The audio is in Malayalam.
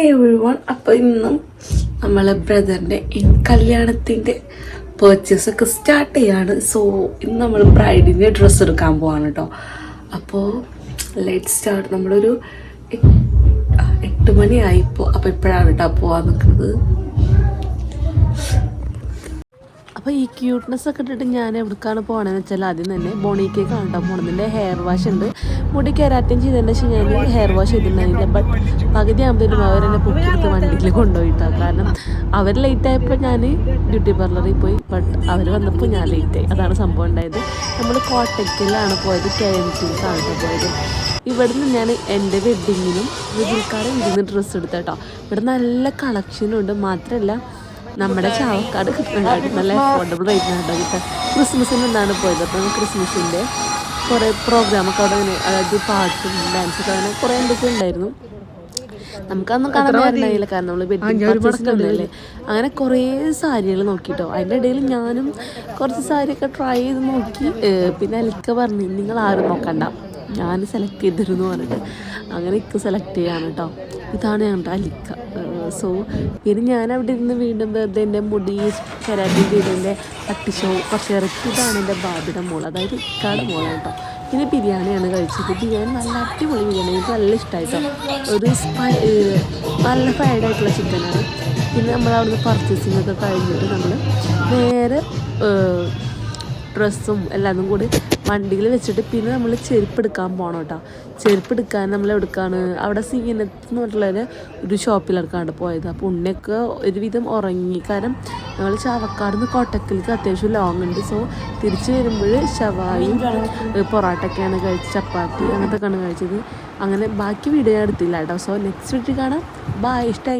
എവരിവൺ അപ്പോൾ ഇന്നും നമ്മളെ ബ്രദറിന്റെ കല്യാണത്തിന്റെ പർച്ചേസ് ഒക്കെ സ്റ്റാർട്ട് ചെയ്യാണ്. സോ ഇന്ന് നമ്മൾ ബ്രൈഡിന്റെ ഡ്രസ്സ് എടുക്കാൻ പോവാണ് കേട്ടോ അപ്പോൾ ലെറ്റ് സ്റ്റാർട്ട് നമ്മളൊരു എട്ട് മണിയായിപ്പോൾ അപ്പോൾ ഇപ്പോഴാണ് കേട്ടോ പോവാൻ നിൽക്കുന്നത് അപ്പോൾ ഈ ക്യൂട്ട്നെസ് ഒക്കെ ഇട്ടിട്ട് ഞാൻ എവിടേക്കാണ് പോകണമെന്ന് വെച്ചാൽ ആദ്യം തന്നെ ബോണിക്കേക്ക് കാണാൻ പോണതിന്റെ ഹെയർ വാഷ് ഉണ്ട്. മുടി കെരാറ്റം ചെയ്തതിന് ശേഷം ഞാൻ ഹെയർ വാഷ് ചെയ്തിട്ടുണ്ടായിരുന്നില്ല. ബട്ട് പകുതി ആകുമ്പോഴത്തേനും അവരെന്നെ പൊക്കിയെടുത്ത് വണ്ടിയിൽ കൊണ്ടുപോയിട്ടാണ് കാരണം അവർ ലേറ്റ് ആയപ്പോൾ ഞാൻ ബ്യൂട്ടി പാർലറിൽ പോയി. ബട്ട് അവർ വന്നപ്പോൾ ഞാൻ ലേറ്റ് ആയി. അതാണ് സംഭവം ഉണ്ടായത്. നമ്മൾ കോട്ടയ്ക്കലാണ് പോയത്. കെ എം ടിക്കാണ് പോയത്. ഇവിടുന്ന് ഞാൻ എന്റെ വെഡ്ഡിങ്ങിനും വിജിൽക്കാരെ ഇരുന്ന് ഡ്രസ്സ് എടുത്തേട്ടോ ഇവിടെ നല്ല കളക്ഷനുണ്ട് മാത്രമല്ല നമ്മുടെ ചാവക്കാട് കിട്ടുന്നതായിട്ട് നല്ല അഫോർഡബിൾ റേറ്റിനാണ് കേട്ടോ. കിട്ടുക ക്രിസ്മസിന് എന്താണ് പോയത്. അപ്പം ക്രിസ്മസിന്റെ കുറേ പ്രോഗ്രാമൊക്കെ അവിടെ അങ്ങനെ അതായത് പാട്ടും ഡാൻസൊക്കെ അങ്ങനെ കുറേ എന്തൊക്കെ ഉണ്ടായിരുന്നു. നമുക്കതൊന്നും കാണാൻ നേരണ്ടായില്ല കാരണം നമ്മൾ വെഡിങ് പർച്ചേസിനുള്ളതല്ലേ അങ്ങനെ കുറേ സാരികൾ നോക്കിട്ടോ അതിന്റെ ഇടയിൽ ഞാനും കുറച്ച് സാരിയൊക്കെ ട്രൈ ചെയ്ത് നോക്കി. പിന്നെ അലിക്ക പറഞ്ഞു നിങ്ങൾ ആരും നോക്കണ്ട. ഞാൻ സെലക്ട് ചെയ്തിരുന്നു പറഞ്ഞിട്ട്. അങ്ങനെ ഇക്ക് സെലക്ട് ചെയ്യാണ് കേട്ടോ. ഇതാണ് ഞങ്ങളുടെ അലിക്ക. സോ ഇനി ഞാൻ അവിടെ ഇരുന്ന് വീണ്ടും വെറുതെ എന്റെ മുടി കരാട്ടി ചെയ്തതിന്റെ പട്ടി ഷോ കുറച്ച് ഇറക്കി ഇതാണ് എന്റെ ബാബിയുടെ മോൾ. അതായത് ഇക്കാടെ മോളാണ് കേട്ടോ. പിന്നെ ബിരിയാണിയാണ് കഴിച്ചത്. ബിരിയാണി നല്ല അടിപൊളി ബിരിയാണി. എനിക്ക് നല്ല ഇഷ്ടമായിട്ടോ ഒരു നല്ല ഫ്രൈഡ് ആയിട്ടുള്ള ചിക്കനാണ് പിന്നെ നമ്മൾ അവിടുന്ന് പർച്ചേസിങ്ങൊക്കെ കഴിഞ്ഞിട്ട് നമ്മൾ നേരെ ഡ്രസ്സും എല്ലാതും കൂടി വണ്ടിയിൽ വെച്ചിട്ട് പിന്നെ നമ്മൾ ചെരുപ്പ് എടുക്കാൻ പോകണം കേട്ടോ. ചെരുപ്പ് എടുക്കാൻ നമ്മൾ എടുക്കാണ് അവിടെ സീനത്ത് എന്ന് പറഞ്ഞിട്ടുള്ള ഒരു ഷോപ്പിലെടുക്കാണ്ട് പോയത്. അപ്പോൾ ഉണ്ണിയൊക്കെ ഒരുവിധം ഉറങ്ങി. കാരണം ഞങ്ങൾ ചാവക്കാട് നിന്ന് കോട്ടക്കലേക്ക് അത്യാവശ്യം ലോങ് ഉണ്ട്. സോ തിരിച്ച് വരുമ്പോൾ ഷവായും പൊറോട്ടയൊക്കെയാണ് കഴിച്ചത് ചപ്പാത്തി അങ്ങനത്തെ ഒക്കെയാണ് കഴിച്ചത്. അങ്ങനെ ബാക്കി വീഡിയോ എടുത്തില്ല കേട്ടോ. സോ നെക്സ്റ്റ് വീട്ടിൽ കാണാം. ബൈ ഇഷ്ടമായി